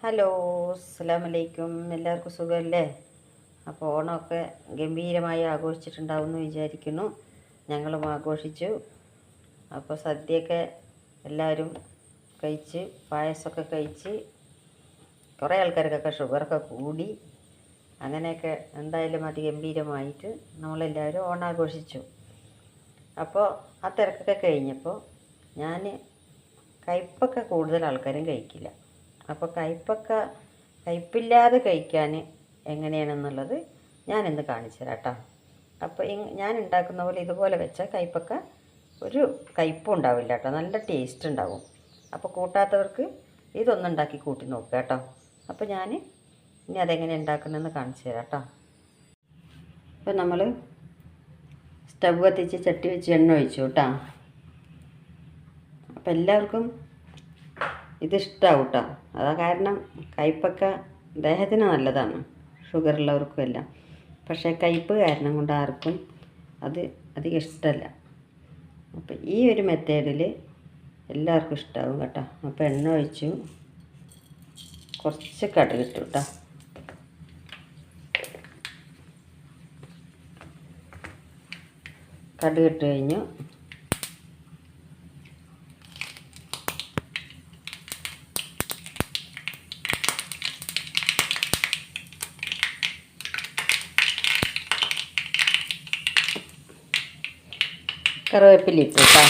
Hello അസ്സാമലൈക്കും എല്ലാവർക്കും സുഖമല്ലേ അപ്പോൾ ഓണമൊക്കെ ഗംഭീരമായി ആഘോഷിച്ചിട്ടുണ്ടാവും എന്ന് വിചാരിക്കുന്നു. ഞങ്ങളും ആഘോഷിച്ചു. അപ്പോൾ സദ്യയൊക്കെ എല്ലാവരും കഴിച്ച് പായസമൊക്കെ കഴിച്ച് കുറേ ആൾക്കാർക്കൊക്കെ ഷുഗറൊക്കെ കൂടി അങ്ങനെയൊക്കെ എന്തായാലും അതിഗംഭീരമായിട്ട് നമ്മളെല്ലാവരും ഓണാഘോഷിച്ചു. അപ്പോൾ ആ തിരക്കൊക്കെ കഴിഞ്ഞപ്പോൾ ഞാൻ കയ്പ്പൊക്കെ കൂടുതൽ ആൾക്കാരും കഴിക്കില്ല. അപ്പോൾ കയ്പ്പൊക്കെ കയ്പ്പില്ലാതെ കഴിക്കാൻ എങ്ങനെയാണെന്നുള്ളത് ഞാനിന്ന് കാണിച്ചു തരാം കേട്ടോ അപ്പോൾ ഞാൻ ഉണ്ടാക്കുന്ന പോലെ ഇതുപോലെ വെച്ചാൽ കയ്പ്പൊക്കെ ഒരു കയ്പ്പും ഉണ്ടാവില്ല കേട്ടോ നല്ല ടേസ്റ്റ് ഉണ്ടാവും. അപ്പോൾ കൂട്ടാത്തവർക്ക് ഇതൊന്നുണ്ടാക്കി കൂട്ടി നോക്കുക കേട്ടോ അപ്പോൾ ഞാൻ ഇനി അതെങ്ങനെ ഉണ്ടാക്കണമെന്ന് കാണിച്ചു തരാം കേട്ടോ അപ്പോൾ നമ്മൾ സ്റ്റവ് കത്തിച്ച് ചട്ടി വെച്ച് എണ്ണ ഒഴിച്ചു കേട്ടോ അപ്പോൾ എല്ലാവർക്കും ഇതിഷ്ടാവും കേട്ടോ അതാ കാരണം കയ്പ്പൊക്കെ ദേഹത്തിന് നല്ലതാണ് ഷുഗർ ഉള്ളവർക്കും എല്ലാം പക്ഷേ കയ്പ്പ് കാരണം കൊണ്ട് ആർക്കും അത് അധികം ഇഷ്ടമല്ല അപ്പം ഈ ഒരു മെത്തേഡിൽ എല്ലാവർക്കും ഇഷ്ടമാവും കേട്ടോ. അപ്പോൾ എണ്ണ ഒഴിച്ചു. കുറച്ച് കടുക് ഇട്ടു കേട്ടോ. കടുക് ഇട്ട് കഴിഞ്ഞു. കറിവേപ്പില ഇട്ടു കേട്ടോ.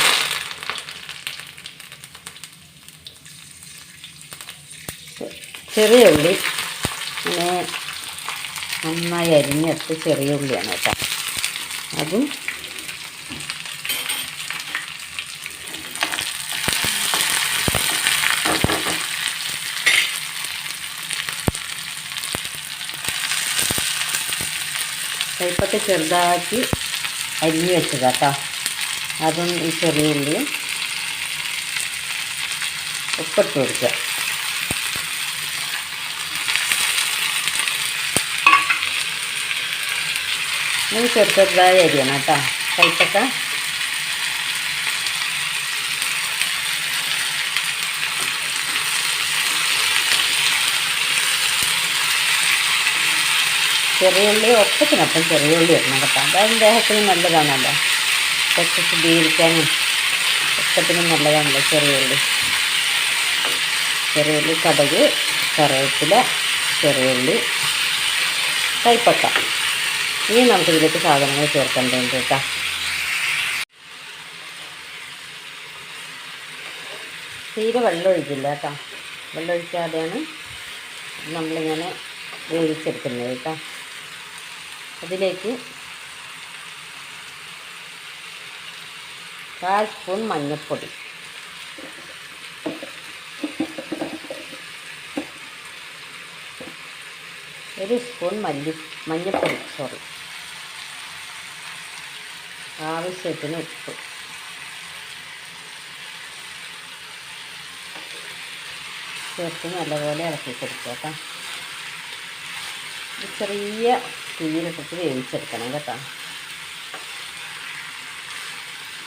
ചെറിയ ഉള്ളി പിന്നെ നന്നായി അരിഞ്ഞെടുത്ത് ചെറിയ ഉള്ളിയാണ് കേട്ടോ. അതും കയ്പൊക്കെ ചെറുതാക്കി അരിഞ്ഞ് വെച്ചതാട്ടോ അതും ഈ ചെറിയ ഉള്ളിയും ഉപ്പിട്ട് കൊടുക്കുക. ഇനി ചെറു ചെറുതായി അരിയണം കേട്ടോ. കയ്പൊക്കെ ചെറിയ ഉള്ളി ഒപ്പത്തിനൊപ്പം ചെറിയ ഉള്ളി ഇടണം കേട്ടോ. അതായത് ദേഹത്തിന് നല്ലതാണല്ലോ. ഒക്കെ ശുദ്ധീകരിക്കാനും ഒക്കത്തിനും നല്ലതാണല്ലോ ചെറിയ ഉള്ളി. ചെറിയ ഉള്ളി കടുക് കറിവേപ്പില ചെറിയ ഉള്ളി കൈപ്പക്ക ഇനി നമുക്ക് ഇതിലേക്ക് സാധനങ്ങൾ ചേർക്കേണ്ടതുണ്ട് കേട്ടോ. തീരെ വെള്ളം ഒഴിക്കില്ല കേട്ടോ. വെള്ളം ഒഴിക്കാതെയാണ് നമ്മളിങ്ങനെ വേവിച്ചെടുക്കുന്നത് കേട്ടോ. അതിലേക്ക് കാൽ സ്പൂൺ മഞ്ഞൾപ്പൊടി. ഒരു സ്പൂൺ മല്ലി മഞ്ഞൾപ്പൊടി സോറി ആവശ്യത്തിന് ഉപ്പ്. ചേർത്ത് നല്ലപോലെ ഇളക്കി കേട്ടോ. തീരെ ചെറിയ തീയിലിട്ടിട്ട് വേവിച്ചെടുക്കണം കേട്ടോ.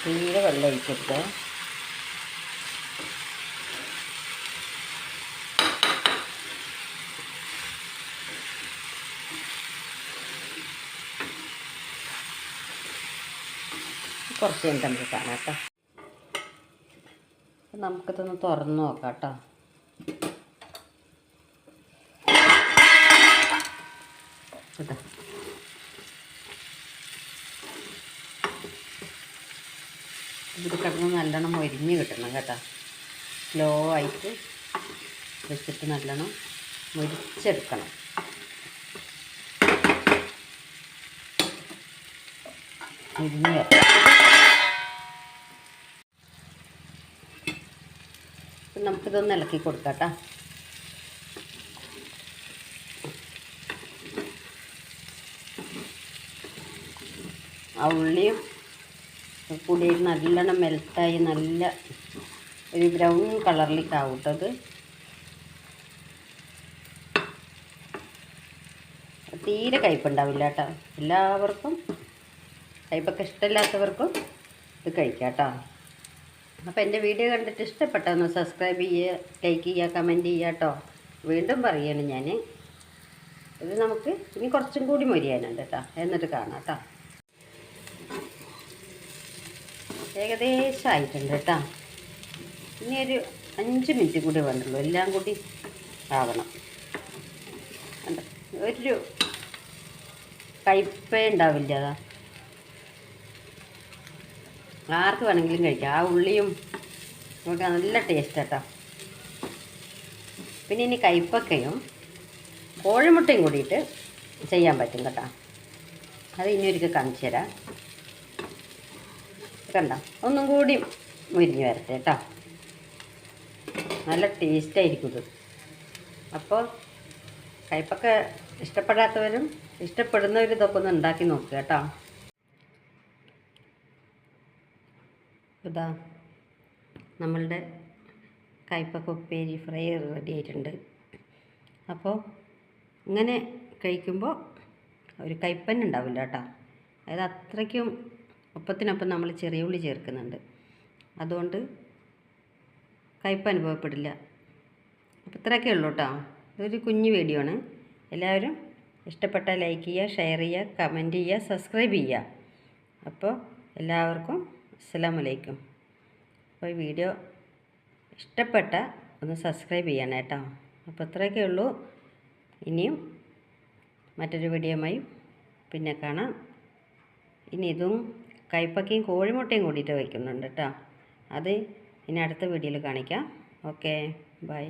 തീരെ വെള്ളം ഒഴിക്കരുത്. കുറച്ച് കഴിഞ്ഞിട്ട് നമുക്ക് കാണാം കേട്ടോ. നമുക്കിതൊന്ന് തുറന്ന് നോക്കാം കേട്ടോ. കേട്ടോ ഇത് കിടന്ന് നല്ലോണം മൊരിഞ്ഞ് കിട്ടണം കേട്ടോ. സ്ലോ ആയിട്ട് വെച്ചിട്ട് നല്ലോണം മൊരിച്ചെടുക്കണം. മൊരിഞ്ഞ് വരണം. നമുക്കിതൊന്ന് ഇളക്കി കൊടുക്കാം കേട്ടോ. ആ ഉള്ളിയും കൂടി നല്ലോണം മെൽറ്റായി നല്ല ഒരു ബ്രൗൺ കളറിലേക്ക് ആവും അത് തീരെ കയ്പുണ്ടാവില്ല കേട്ടോ. എല്ലാവർക്കും കയ്പൊക്കെ ഇഷ്ടമില്ലാത്തവർക്കും ഇത് കഴിക്കാം കേട്ടോ. അപ്പോൾ എന്റെ വീഡിയോ കണ്ടിട്ട് ഇഷ്ടപ്പെട്ടൊന്ന് സബ്സ്ക്രൈബ് ചെയ്യുക ലൈക്ക് ചെയ്യുക കമന്റ് ചെയ്യുക കേട്ടോ. വീണ്ടും പറയുകയാണ് ഞാൻ. ഇത് നമുക്ക് ഇനി കുറച്ചും കൂടി മൊരിയാനുണ്ട് കേട്ടോ. എന്നിട്ട് കാണാം കേട്ടോ. ഏകദേശം ആയിട്ടുണ്ട് കേട്ടോ. ഇനി ഒരു അഞ്ച് മിനിറ്റ് കൂടി വേണ്ടുള്ളൂ. എല്ലാം കൂടി ആവണം? ഒരു കയ്പേ ഉണ്ടാവില്ല അതാ. ആർക്ക് വേണമെങ്കിലും കഴിക്കാം. ആ ഉള്ളിയും നമുക്ക് നല്ല ടേസ്റ്റ് കേട്ടോ. പിന്നെ ഇനി കയ്പക്കയും കോഴിമുട്ടയും കൂടിയിട്ട് ചെയ്യാൻ പറ്റും കേട്ടോ. അത് ഇനി ഒരിക്കൽ കാണിച്ചു തരാം. കണ്ട? ഒന്നും കൂടി മുരിഞ്ഞ് വരട്ടെ കേട്ടോ. നല്ല ടേസ്റ്റായിരിക്കും ഇത്. അപ്പോൾ കയ്പൊക്കെ ഇഷ്ടപ്പെടാത്തവരും ഇഷ്ടപ്പെടുന്നവരും ഇതൊക്കെ ഒന്ന് ഉണ്ടാക്കി നോക്കുക കേട്ടോ. ഇതാ നമ്മളുടെ കയ്പൊക്കെ ഉപ്പേരി ഫ്രൈ റെഡി ആയിട്ടുണ്ട്. അപ്പോൾ ഇങ്ങനെ കഴിക്കുമ്പോൾ ഒരു കയ്പ്പന്നെ ഉണ്ടാവില്ല കേട്ടോ. അതായത് അത്രയ്ക്കും ഒപ്പത്തിനൊപ്പം നമ്മൾ ചെറിയ ഉള്ളി ചേർക്കുന്നുണ്ട്. അതുകൊണ്ട് കയ്പ് അനുഭവപ്പെടില്ല. അപ്പോൾ ഇത്രയൊക്കെ ഉള്ളൂ കേട്ടോ ഇതൊരു കുഞ്ഞു വീഡിയോ ആണ്. എല്ലാവരും ഇഷ്ടപ്പെട്ട ലൈക്ക് ചെയ്യുക ഷെയർ ചെയ്യുക കമന്റ് ചെയ്യുക സബ്സ്ക്രൈബ് ചെയ്യുക. അപ്പോൾ എല്ലാവർക്കും അസ്സലാമലൈക്കും അപ്പോൾ വീഡിയോ ഇഷ്ടപ്പെട്ട ഒന്ന് സബ്സ്ക്രൈബ് ചെയ്യണം കേട്ടോ അപ്പോൾ ഇത്രയൊക്കെ ഉള്ളൂ. ഇനിയും മറ്റൊരു വീഡിയോയുമായി പിന്നെ കാണാം. ഇനി ഇതും കൈപ്പക്കയും കോഴിമുട്ടയും കൂടിയിട്ട് വയ്ക്കുന്നുണ്ട് കേട്ടോ. അത് ഇനി അടുത്ത വീഡിയോയിൽ കാണിക്കാം. Okay bye.